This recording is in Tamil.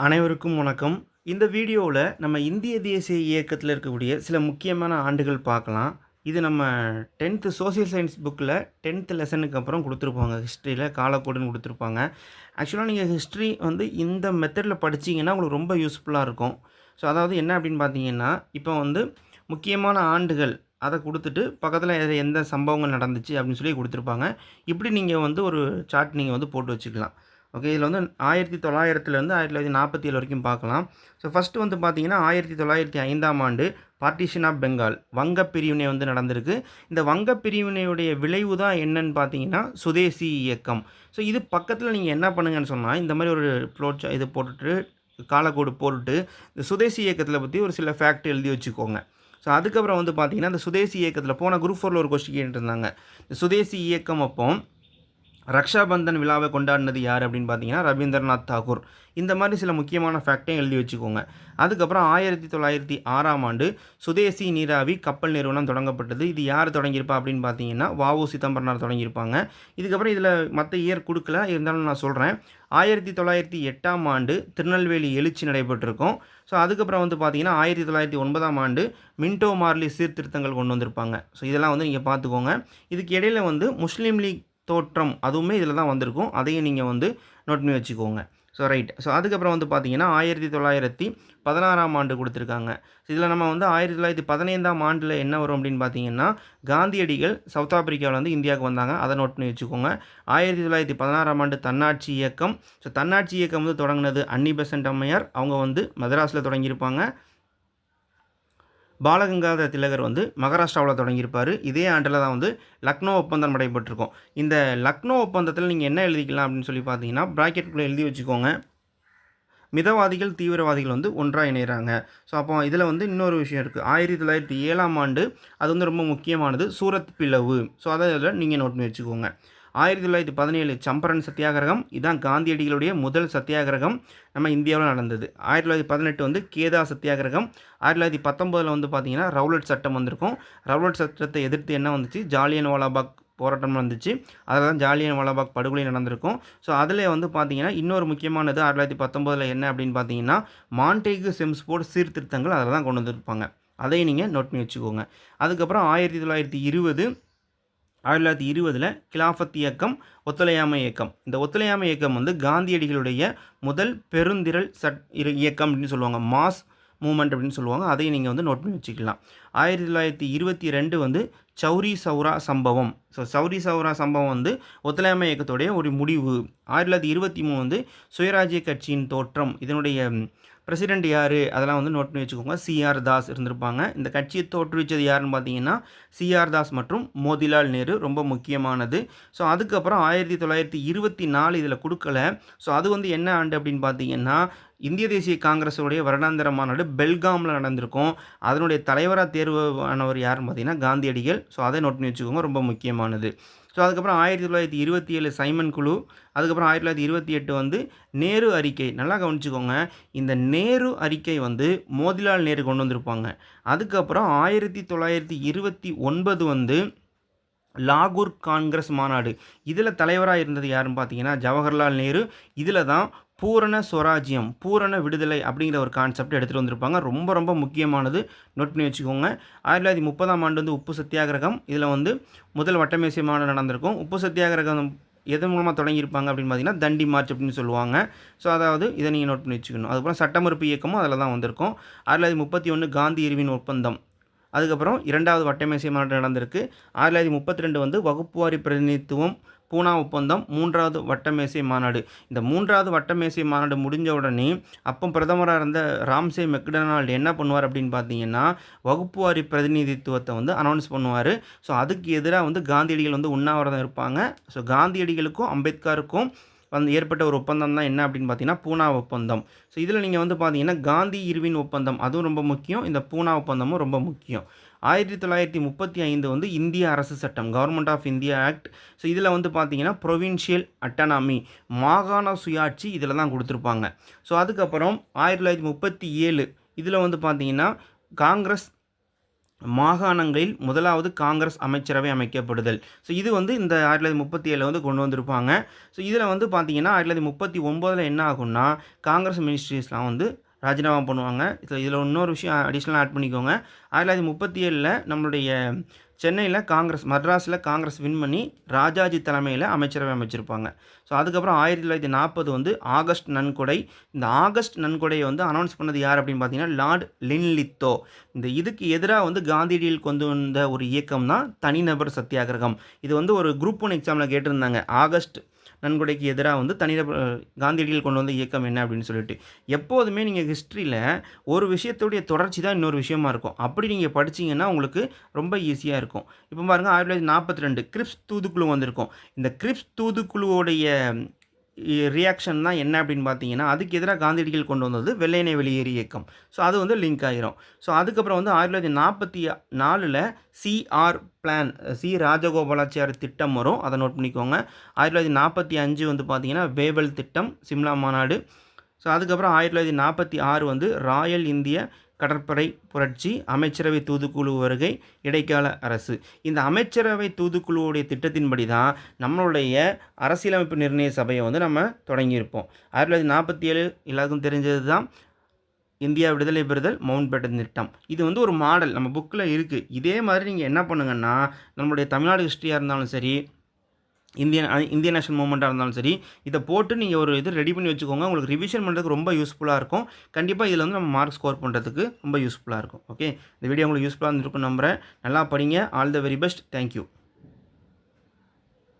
அனைவருக்கும் வணக்கம். இந்த வீடியோவில் நம்ம இந்திய தேசிய இயக்கத்தில் இருக்கக்கூடிய சில முக்கியமான ஆண்டுகள் பார்க்கலாம். இது நம்ம டென்த்து சோசியல் சயின்ஸ் புக்கில் டென்த்து லெசனுக்கு அப்புறம் கொடுத்துருப்பாங்க. ஹிஸ்ட்ரியில் காலக்கோடுன்னு கொடுத்துருப்பாங்க. ஆக்சுவலாக நீங்கள் ஹிஸ்ட்ரி வந்து இந்த மெத்தடில் படிச்சீங்கன்னா உங்களுக்கு ரொம்ப யூஸ்ஃபுல்லாக இருக்கும். ஸோ அதாவது என்ன அப்படின்னு பார்த்தீங்கன்னா இப்போ வந்து முக்கியமான ஆண்டுகள் அதை கொடுத்துட்டு பக்கத்தில் எது எந்த சம்பவங்கள் நடந்துச்சு அப்படின்னு சொல்லி கொடுத்துருப்பாங்க. இப்படி நீங்கள் வந்து ஒரு சார்ட் நீங்கள் வந்து போட்டு வச்சுக்கலாம். ஓகே இதில் வந்து ஆயிரத்தி தொள்ளாயிரத்துலேருந்து ஆயிரத்தி தொள்ளாயிரத்தி நாற்பத்தி ஏழு வரைக்கும் பார்க்கலாம். ஸோ ஃபஸ்ட்டு வந்து பார்த்தீங்கன்னா ஆயிரத்தி தொள்ளாயிரத்தி ஐந்தாம் ஆண்டு பார்ட்டிஷன் ஆஃப் பெங்கால் வங்க பிரிவினை வந்து நடந்திருக்கு. இந்த வங்க பிரிவினையுடைய விளைவு தான் என்னன்னு பார்த்தீங்கன்னா சுதேசி இயக்கம். ஸோ இது பக்கத்தில் நீங்கள் என்ன பண்ணுங்கன்னு சொன்னால் இந்த மாதிரி ஒரு ப்ளோட் இது போட்டுட்டு காலக்கோடு போட்டுட்டு இந்த சுதேசி இயக்கத்தில் பற்றி ஒரு சில ஃபேக்ட் எழுதி வச்சுக்கோங்க. ஸோ அதுக்கப்புறம் வந்து பார்த்திங்கன்னா இந்த சுதேசி இயக்கத்தில் போன குரூப் ஃபோரில் ஒரு கொஸ்டின் கேட்டுருந்தாங்க இந்த சுதேசி இயக்கம் அப்போ ரக்ஷாபந்தன் விழாவை கொண்டாடினது யார் அப்படின்னு பார்த்தீங்கன்னா ரவீந்திரநாத் தாகூர். இந்த மாதிரி சில முக்கியமான ஃபேக்டையும் எழுதி வச்சுக்கோங்க. அதுக்கப்புறம் ஆயிரத்தி தொள்ளாயிரத்தி ஆறாம் ஆண்டு சுதேசி நீராவி கப்பல் நிறுவனம் தொடங்கப்பட்டது. இது யார் தொடங்கியிருப்பா அப்படின்னு பார்த்தீங்கன்னா வாவு சிதம்பரனார் தொடங்கியிருப்பாங்க. இதுக்கப்புறம் இதில் மற்ற இயர் கொடுக்கல. இருந்தாலும் நான் சொல்கிறேன் ஆயிரத்தி தொள்ளாயிரத்தி எட்டாம் ஆண்டு திருநெல்வேலி எழுச்சி நடைபெற்றிருக்கும். ஸோ அதுக்கப்புறம் வந்து பார்த்தீங்கன்னா ஆயிரத்தி தொள்ளாயிரத்தி ஒன்பதாம் ஆண்டு மின்டோ மார்லி சீர்திருத்தங்கள் கொண்டு வந்திருப்பாங்க. ஸோ இதெல்லாம் வந்து நீங்கள் பார்த்துக்கோங்க. இதுக்கு இடையில் வந்து முஸ்லீம் லீக் தோற்றம் அதுவுமே இதில் தான் வந்திருக்கும். அதையும் நீங்கள் வந்து நோட் பண்ணி வச்சுக்கோங்க. ஸோ ரைட் ஸோ அதுக்கப்புறம் வந்து பார்த்தீங்கன்னா ஆயிரத்தி தொள்ளாயிரத்தி பதினாறாம் ஆண்டு கொடுத்துருக்காங்க. இதில் நம்ம வந்து ஆயிரத்தி தொள்ளாயிரத்தி பதினைந்தாம் ஆண்டில் என்ன வரும் அப்படின்னு பார்த்தீங்கன்னா காந்தியடிகள் சவுத் ஆப்பிரிக்காவில் வந்து இந்தியாவுக்கு வந்தாங்க. அதை நோட் பண்ணி வச்சுக்கோங்க. ஆயிரத்தி தொள்ளாயிரத்தி பதினாறாம் ஆண்டு தன்னாட்சி இயக்கம். ஸோ தன்னாட்சி இயக்கம் வந்து தொடங்கினது அன்னி பெசன்ட் அம்மையார். அவங்க வந்து மதராஸில் தொடங்கியிருப்பாங்க. பாலகங்காதர திலகர் வந்து மகாராஷ்டிராவில் தொடங்கியிருப்பார். இதே ஆண்டில் தான் வந்து லக்னோ ஒப்பந்தம் நடைபெற்றிருக்கும். இந்த லக்னோ ஒப்பந்தத்தில் நீங்கள் என்ன எழுதிக்கலாம் அப்படின்னு சொல்லி பார்த்தீங்கன்னா ப்ராக்கெட்டுக்குள்ளே எழுதி வச்சுக்கோங்க. மிதவாதிகள் தீவிரவாதிகள் வந்து ஒன்றாக இணைகிறாங்க ஸோ அப்போ இதில் வந்து இன்னொரு விஷயம் இருக்குது ஆயிரத்தி தொள்ளாயிரத்தி ஏழாம் ஆண்டு அது வந்து ரொம்ப முக்கியமானது. சூரத் பிளவு. ஸோ அதை இதில் நீங்கள் நோட் பண்ணி வச்சுக்கோங்க. ஆயிரத்தி தொள்ளாயிரத்தி பதினேழு சம்பரன் சத்தியாகிரகம். இதுதான் காந்தியடிகளுடைய முதல் சத்தியாகிரகம் நம்ம இந்தியாவில் நடந்தது. ஆயிரத்தி தொள்ளாயிரத்தி பதினெட்டு வந்து கேதா சத்தியாகிரகம். ஆயிரத்தி தொள்ளாயிரத்தி பத்தொம்போதில் வந்து பார்த்தீங்கன்னா ரவுலட் சட்டம் வந்திருக்கும். ரவுலட் சட்டத்தை எதிர்த்து என்ன வந்துச்சு? ஜாலியன் வாலாபாக் போராட்டம் வந்துச்சு. அதில் தான் ஜாலியன் வாலாபாக் படுகொலை நடந்திருக்கும். ஸோ அதில் வந்து பார்த்தீங்கன்னா இன்னொரு முக்கியமானது ஆயிரத்தி தொள்ளாயிரத்தி பத்தொம்போதில் என்ன அப்படின்னு பார்த்தீங்கன்னா மாண்டேகு செம்ஸ்போர்ட் சீர்திருத்தங்கள் அதில் தான் கொண்டு வந்திருப்பாங்க. அதையும் நீங்கள் நோட் பண்ணி வச்சுக்கோங்க. அதுக்கப்புறம் ஆயிரத்தி தொள்ளாயிரத்தி இருபது ஆயிரத்தி தொள்ளாயிரத்தி இருபதில் கிலாஃபத் இயக்கம் ஒத்துழையாமை இயக்கம். இந்த ஒத்துழையாமை இயக்கம் வந்து காந்தியடிகளுடைய முதல் பெருந்திரள் சட் இரு- இயக்கம் அப்படின்னு சொல்லுவாங்க. மாஸ் மூமெண்ட் அப்படின்னு சொல்லுவாங்க. அதையும் நீங்கள் வந்து நோட் பண்ணி வச்சுக்கலாம். ஆயிரத்தி தொள்ளாயிரத்தி இருபத்தி ரெண்டு வந்து சௌரி சௌரா சம்பவம். ஸோ சௌரி சௌரா சம்பவம் வந்து ஒத்துழையாமை இயக்கத்துடைய ஒரு முடிவு. ஆயிரத்தி தொள்ளாயிரத்தி இருபத்தி மூணு வந்து சுயராஜ்ய கட்சியின் தோற்றம். இதனுடைய பிரசிடெண்ட் யார்? அதெல்லாம் வந்து நோட் பண்ணி வச்சுக்கோங்க. சிஆர் தாஸ் இருந்திருப்பாங்க. இந்த கட்சியை தோற்றுவிச்சது யாருன்னு பார்த்தீங்கன்னா சிஆர் தாஸ் மற்றும் மோதிலால் நேரு. ரொம்ப முக்கியமானது. ஸோ அதுக்கப்புறம் ஆயிரத்தி தொள்ளாயிரத்தி இருபத்தி நாலு இதில் கொடுக்கல. ஸோ அது வந்து என்ன ஆண்டு அப்படின்னு பார்த்தீங்கன்னா இந்திய தேசிய காங்கிரஸுடைய வருடாந்திர மாநாடு பெல்காமில் நடந்திருக்கும். அதனுடைய தலைவராக தேர்வானவர் யாருன்னு பார்த்தீங்கன்னா காந்தியடிகள் ஸோ அதை நோட் பண்ணி வச்சுக்கோங்க ரொம்ப முக்கியமானது. ஸோ அதுக்கப்புறம் ஆயிரத்தி தொள்ளாயிரத்தி இருபத்தி ஏழு சைமன் குழு அதுக்கப்புறம் ஆயிரத்தி தொள்ளாயிரத்தி இருபத்தி எட்டு வந்து நேரு அறிக்கை. நல்லா கவனிச்சுக்கோங்க இந்த நேரு அறிக்கை வந்து மோதிலால் நேரு கொண்டு வந்திருப்பாங்க. அதுக்கப்புறம் ஆயிரத்தி தொள்ளாயிரத்தி இருபத்தி ஒன்பது வந்து லாகூர் காங்கிரஸ் மாநாடு. இதில் தலைவராக இருந்தது யாருன்னு பார்த்தீங்கன்னா ஜவஹர்லால் நேரு. இதில் தான் பூரண ஸ்வராஜ்யம் பூரண விடுதலை அப்படிங்கிற ஒரு கான்செப்ட் எடுத்துகிட்டு வந்திருப்பாங்க. ரொம்ப ரொம்ப முக்கியமானது. நோட் பண்ணி வச்சுக்கோங்க. ஆயிரத்தி தொள்ளாயிரத்தி முப்பதாம் ஆண்டு வந்து உப்பு சத்தியாகிரகம். இதில் வந்து முதல் வட்டமேசை மாநாடு நடந்திருக்கும். உப்பு சத்தியாகிரகம் எதன் மூலமாக தொடங்கியிருப்பாங்க அப்படின்னு பார்த்தீங்கன்னா தண்டி மார்ச் அப்படின்னு சொல்லுவாங்க. ஸோ அதாவது இதை நீங்கள் நோட் பண்ணி வச்சுக்கணும். அதுக்கப்புறம் சட்டமறுப்பு இயக்கமும் அதில் தான் வந்திருக்கும். ஆயிரத்தி தொள்ளாயிரத்தி முப்பத்தி ஒன்று காந்தி இருவின் ஒப்பந்தம். அதுக்கப்புறம் இரண்டாவது வட்டமேசை மாநாடு நடந்திருக்கு. ஆயிரத்தி தொள்ளாயிரத்தி முப்பத்தி ரெண்டு வந்து வகுப்புவாரி பிரதிநிதித்துவம் பூனா ஒப்பந்தம் மூன்றாவது வட்டமேசை மாநாடு. இந்த மூன்றாவது வட்டமேசை மாநாடு முடிஞ்ச உடனே அப்போ பிரதமராக இருந்த ராம்சே மெக்டொனால்டு என்ன பண்ணுவார் அப்படின்னு பார்த்தீங்கன்னா வகுப்புவாரி பிரதிநிதித்துவத்தை வந்து அனௌன்ஸ் பண்ணுவார். ஸோ அதுக்கு எதிராக வந்து காந்தியடிகள் வந்து உண்ணாவிரதம் இருப்பாங்க. ஸோ காந்தியடிகளுக்கும் அம்பேத்கருக்கும் வந்து ஏற்பட்ட ஒரு ஒப்பந்தம் தான் என்ன அப்படின்னு பார்த்தீங்கன்னா பூனா ஒப்பந்தம். ஸோ இதில் நீங்கள் வந்து பார்த்தீங்கன்னா காந்தி இருவின் ஒப்பந்தம் அதுவும் ரொம்ப முக்கியம். இந்த பூனா ஒப்பந்தமும் ரொம்ப முக்கியம். ஆயிரத்தி தொள்ளாயிரத்தி முப்பத்தி ஐந்து வந்து இந்திய அரசு சட்டம் government of India act so இதில் வந்து பார்த்தீங்கன்னா ப்ரொவின்ஷியல் அட்டானமி மாகாண சுயாட்சி இதில் தான் கொடுத்துருப்பாங்க. ஸோ அதுக்கப்புறம் ஆயிரத்தி தொள்ளாயிரத்தி முப்பத்தி ஏழு இதில் வந்து பார்த்தீங்கன்னா காங்கிரஸ் மாகாணங்களில் முதலாவது காங்கிரஸ் அமைச்சரவை அமைக்கப்படுதல். ஸோ இது வந்து இந்த ஆயிரத்தி தொள்ளாயிரத்தி முப்பத்தி ஏழில் வந்து கொண்டு வந்திருப்பாங்க. ஸோ இதில் வந்து பார்த்தீங்கன்னா ஆயிரத்தி தொள்ளாயிரத்தி முப்பத்தி ஒம்போதில் என்ன ஆகும்னா காங்கிரஸ் மினிஸ்ட்ரிஸ்லாம் வந்து ராஜினாமா பண்ணுவாங்க. இதில் இதில் இன்னொரு விஷயம் அடிஷ்னலாக ஆட் பண்ணிக்கோங்க. ஆயிரத்தி தொள்ளாயிரத்தி முப்பத்தி ஏழில் நம்மளுடைய சென்னையில் காங்கிரஸ் மட்ராஸில் காங்கிரஸ் வின் பண்ணி ராஜாஜி தலைமையில் அமைச்சரவை அமைச்சிருப்பாங்க. ஸோ அதுக்கப்புறம் ஆயிரத்தி தொள்ளாயிரத்தி நாற்பது வந்து ஆகஸ்ட் நன்கொடை. இந்த ஆகஸ்ட் நன்கொடையை வந்து அனௌன்ஸ் பண்ணது யார் அப்படின்னு பார்த்தீங்கன்னா லார்ட் லின்லித்தோ. இந்த இதுக்கு எதிராக வந்து காந்தியடியில் கொண்டு வந்த ஒரு இயக்கம் தான் தனிநபர் சத்தியாகிரகம். இது வந்து ஒரு குரூப் ஒன் எக்ஸாமில் கேட்டிருந்தாங்க. ஆகஸ்ட் நன்கொடைக்கு எதிராக வந்து தனிநபர் காந்தியடிகள் கொண்டு வந்த இயக்கம் என்ன அப்படின்னு சொல்லிட்டு. எப்போதுமே நீங்கள் ஹிஸ்ட்ரியில் ஒரு விஷயத்துடைய தொடர்ச்சி தான் இன்னொரு விஷயமா இருக்கும். அப்படி நீங்கள் படிச்சீங்கன்னா உங்களுக்கு ரொம்ப ஈஸியாக இருக்கும். இப்போ பாருங்கள் ஆயிரத்தி தொள்ளாயிரத்தி நாற்பத்தி ரெண்டு கிரிப்ஸ் தூதுக்குழு வந்திருக்கும். இந்த கிரிப்ஸ் தூதுக்குழுவோடைய ரியாக்ஷன் தான் என்ன அப்படின்னு பார்த்தீங்கன்னா அதுக்கு எதிராக காந்தியடிகள் கொண்டு வந்தது வெள்ளையனை வெளியேறு இயக்கம். ஸோ அது வந்து லிங்க் ஆகிரும் ஸோ அதுக்கப்புறம் வந்து ஆயிரத்தி தொள்ளாயிரத்தி நாற்பத்தி நாலில் சிஆர் பிளான் சி ராஜகோபாலாச்சாரி திட்டம் வரும். அதை நோட் பண்ணிக்கோங்க. ஆயிரத்தி தொள்ளாயிரத்தி நாற்பத்தி அஞ்சு வந்து பார்த்தீங்கன்னா வேவல் திட்டம் சிம்லா மாநாடு. ஸோ அதுக்கப்புறம் ஆயிரத்தி தொள்ளாயிரத்தி நாற்பத்தி ஆறு வந்து ராயல் இந்திய கடற்படை புரட்சி அமைச்சரவை தூதுக்குழு வருகை இடைக்கால அரசு. இந்த அமைச்சரவை தூதுக்குழுவுடைய திட்டத்தின்படி தான் நம்மளுடைய அரசியலமைப்பு நிர்ணய சபையை வந்து நம்ம தொடங்கியிருப்போம். ஆயிரத்தி தொள்ளாயிரத்தி நாற்பத்தி ஏழு எல்லாருக்கும் தெரிஞ்சது தான் இந்தியா விடுதலை பெறுதல் மவுண்ட் பேட்டன் திட்டம். இது வந்து ஒரு மாடல். நம்ம புக்கில் இருக்குது இதே மாதிரி நீங்கள் என்ன பண்ணுங்கன்னா நம்மளுடைய தமிழ்நாடு ஹிஸ்ட்ரியாக இருந்தாலும் சரி இந்தியன் இந்திய இந்தியன் நேஷனல் மூமெண்ட்டாக இருந்தாலும் சரி இதை போட்டு நீங்கள் ஒரு இது ரெடி பண்ணி வச்சுக்கோங்க. உங்களுக்கு ரிவிஷன் பண்ணுறதுக்கு ரொம்ப யூஸ்ஃபுல்லாக இருக்கும். கண்டிப்பாக இதில் வந்து நம்ம மார்க் ஸ்கோர் பண்ணுறதுக்கு ரொம்ப யூஸ்ஃபுல்லாக இருக்கும். ஓகே இந்த வீடியோ உங்களுக்கு யூஸ்ஃபுல்லாக இருந்திருக்கும் நம்புகிறேன் நல்லா படிங்க. All the very best thank you